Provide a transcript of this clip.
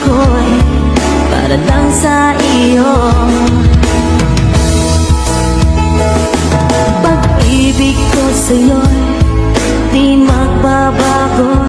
ako'y para lang sa iyo. Pag-ibig ko sa'yo'y